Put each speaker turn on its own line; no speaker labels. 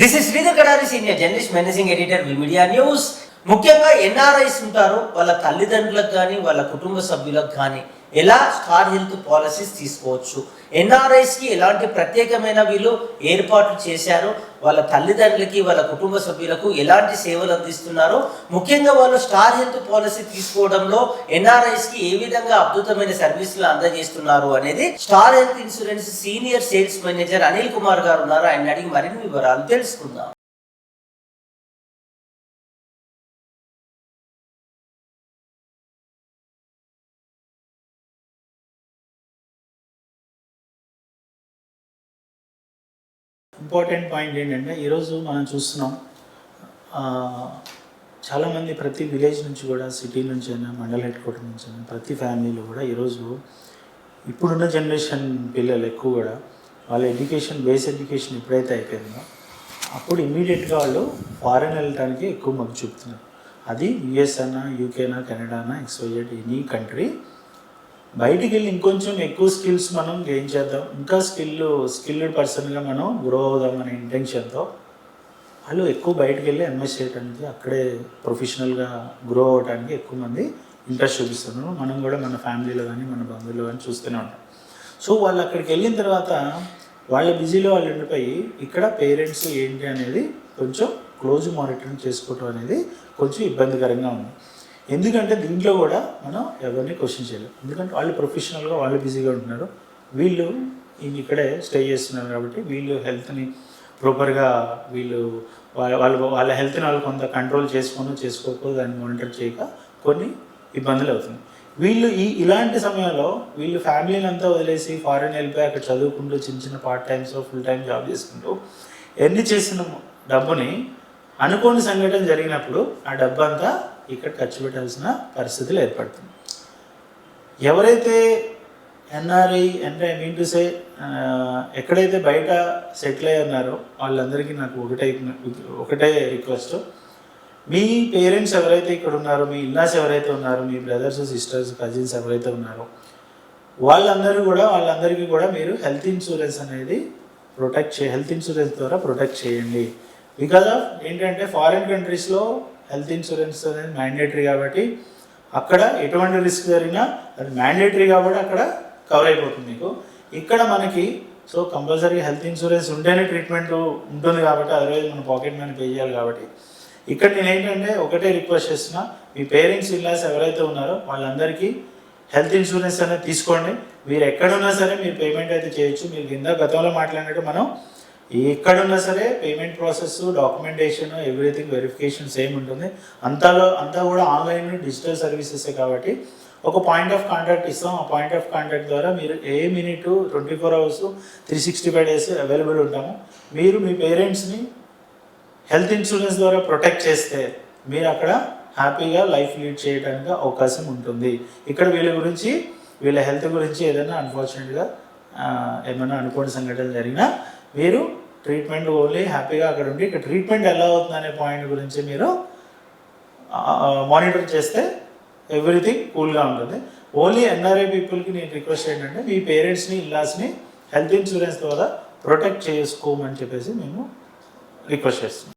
This is Sridhar Kadari senior journalist managing editor media news ముఖ్యంగా NRIs ఉంటారు. వాళ్ళ తల్లిదండ్రులకు కానీ వాళ్ళ కుటుంబ సభ్యులకు కానీ ఎలా స్టార్ హెల్త్ పాలసీస్ తీసుకోవచ్చు? ఎన్ఆర్ఐస్కి ఎలాంటి ప్రత్యేకమైన వీళ్ళు ఏర్పాట్లు చేశారు? వాళ్ళ తల్లిదండ్రులకి వాళ్ళ కుటుంబ సభ్యులకు ఎలాంటి సేవలు అందిస్తున్నారు ముఖ్యంగా వాళ్ళు స్టార్ హెల్త్ పాలసీ తీసుకోవడంలో ఎన్ఆర్ఐస్కి ఏ విధంగా అద్భుతమైన సర్వీసులు అందజేస్తున్నారు అనేది star health insurance senior sales manager Anil Kumar garu ఉన్నారు. ఆయన అడిగి మరిన్ని వివరాలు తెలుసుకుందాం.
ఇంపార్టెంట్ పాయింట్ ఏంటంటే ఈరోజు మనం చూస్తున్నాం చాలామంది ప్రతి విలేజ్ నుంచి కూడా సిటీ నుంచి అయినా మండల హెడ్ క్వార్టర్ నుంచి అయినా ప్రతి ఫ్యామిలీలో కూడా ఈరోజు ఇప్పుడున్న జనరేషన్ పిల్లలు ఎక్కువ కూడా వాళ్ళ ఎడ్యుకేషన్ బేస్ ఎడ్యుకేషన్ ఎప్పుడైతే అయిపోయిందో అప్పుడు ఇమీడియట్గా వాళ్ళు ఫారెన్ వెళ్ళటానికి ఎక్కువ మొగ్గు చూపుతున్నారు. అది యుఎస్ అన్నా యూకేనా కెనడానా ఎక్స్వైజెడ్ ఎనీ కంట్రీ బయటికి వెళ్ళి ఇంకొంచెం ఎక్కువ స్కిల్స్ మనం గెయిన్ చేద్దాం. ఇంకా స్కిల్ స్కిల్డ్ పర్సన్గా మనం గ్రో అవుదాం అనే ఇంటెన్షన్తో వాళ్ళు ఎక్కువ బయటికి వెళ్ళి ఎంఎస్ చేయడానికి అక్కడే ప్రొఫెషనల్గా గ్రో అవ్వడానికి ఎక్కువ మంది ఇంట్రెస్ట్ చూపిస్తున్నారు. మనం కూడా మన ఫ్యామిలీలో కానీ మన బంధువులు కానీ చూస్తూనే ఉంటాం. సో వాళ్ళు అక్కడికి వెళ్ళిన తర్వాత వాళ్ళ బిజీలో వాళ్ళు ఉండిపోయి ఇక్కడ పేరెంట్స్ ఏంటి అనేది కొంచెం క్లోజ్ మానిటరింగ్ చేసుకోవటం అనేది కొంచెం ఇబ్బందికరంగా ఉంది. ఎందుకంటే దీంట్లో కూడా మనం ఎవరిని క్వశ్చన్ చేయలేం. ఎందుకంటే వాళ్ళు ప్రొఫెషనల్గా వాళ్ళు బిజీగా ఉంటున్నారు. వీళ్ళు ఇక్కడే స్టే చేస్తున్నారు కాబట్టి వీళ్ళు హెల్త్ని ప్రాపర్గా వీళ్ళు వాళ్ళ వాళ్ళ వాళ్ళ హెల్త్ని వాళ్ళు కొంత కంట్రోల్ చేసుకోను చేసుకోకపోతే దాన్ని మానిటర్ చేయక కొన్ని ఇబ్బందులు అవుతున్నాయి. వీళ్ళు ఈ ఇలాంటి సమయంలో వీళ్ళు ఫ్యామిలీని అంతా వదిలేసి ఫారెన్ వెళ్ళిపోయి అక్కడ చదువుకుంటూ చిన్న చిన్న part times full time job చేసుకుంటూ ఎన్ని చేసిన డబ్బుని అనుకోని సంఘటన జరిగినప్పుడు ఆ డబ్బు అంతా ఇక్కడ ఖర్చు పెట్టాల్సిన పరిస్థితులు ఏర్పడుతుంది. ఎవరైతే ఎన్ఆర్ఐ అంటే ఐ మీన్ టు సే ఎక్కడైతే బయట సెటిల్ అయ్యి ఉన్నారో వాళ్ళందరికీ నాకు ఒకటే ఒకటే రిక్వెస్ట్. మీ పేరెంట్స్ ఎవరైతే ఇక్కడ ఉన్నారో మీ ఇల్లాస్ ఎవరైతే ఉన్నారో మీ బ్రదర్స్ సిస్టర్స్ కజిన్స్ ఎవరైతే ఉన్నారో వాళ్ళందరూ కూడా వాళ్ళందరికీ కూడా మీరు హెల్త్ ఇన్సూరెన్స్ అనేది ప్రొటెక్ట్ చే హెల్త్ ఇన్సూరెన్స్ ద్వారా ప్రొటెక్ట్ చేయండి. బికాజ్ ఆఫ్ ఏంటంటే ఫారిన్ కంట్రీస్లో హెల్త్ ఇన్సూరెన్స్ అనేది మ్యాండేటరీ కాబట్టి అక్కడ ఎటువంటి రిస్క్ జరిగినా అది మ్యాండేటరీ కాబట్టి అక్కడ కవర్ అయిపోతుంది మీకు. ఇక్కడ మనకి సో కంపల్సరీ హెల్త్ ఇన్సూరెన్స్ ఉంటేనే ట్రీట్మెంట్ ఉంటుంది కాబట్టి అదర్వైజ్ మన పాకెట్ మనీ పే చేయాలి కాబట్టి. ఇక్కడ నేను ఏంటంటే ఒకటే రిక్వెస్ట్ చేస్తున్నా మీ పేరెంట్స్ ఇల్లాస్ ఎవరైతే ఉన్నారో వాళ్ళందరికీ హెల్త్ ఇన్సూరెన్స్ అనేది తీసుకోండి. మీరు ఎక్కడున్నా సరే మీరు పేమెంట్ అయితే చేయొచ్చు. మీరు కింద గతంలో మాట్లాడినట్టు మనం ఎక్కడున్నా సరే payment process documentation everything verification same ఉంటుంది. అంతాలో అంతా కూడా ఆన్లైన్ డిజిటల్ సర్వీసెస్ కాబట్టి ఒక పాయింట్ ఆఫ్ కాంటాక్ట్ ఇస్తాం. ఆ పాయింట్ ఆఫ్ కాంటాక్ట్ ద్వారా మీరు a minute twenty four hours three sixty five days available ఉంటాము. మీరు మీ పేరెంట్స్ని హెల్త్ ఇన్సూరెన్స్ ద్వారా ప్రొటెక్ట్ చేస్తే మీరు అక్కడ హ్యాపీగా లైఫ్ లీడ్ చేయడానికి అవకాశం ఉంటుంది. ఇక్కడ వీళ్ళ గురించి వీళ్ళ హెల్త్ గురించి ఏదైనా అన్ఫార్చునేట్గా ఏమైనా అనుకోని సంఘటనలు జరిగినా మీరు ట్రీట్మెంట్ ఓన్లీ హ్యాపీగా అక్కడ ఉండి ఇక్కడ ట్రీట్మెంట్ ఎలా అవుతుంది అనే పాయింట్ గురించి మీరు మానిటర్ చేస్తే ఎవ్రీథింగ్ కూల్గా ఉంటుంది. ఓన్లీ ఎన్ఆర్ఐ పీపుల్కి నేను రిక్వెస్ట్ ఏంటంటే మీ పేరెంట్స్ని ఇల్లాస్ని హెల్త్ ఇన్సూరెన్స్ ద్వారా ప్రొటెక్ట్ చేసుకోమని చెప్పేసి మేము రిక్వెస్ట్ చేస్తున్నాం.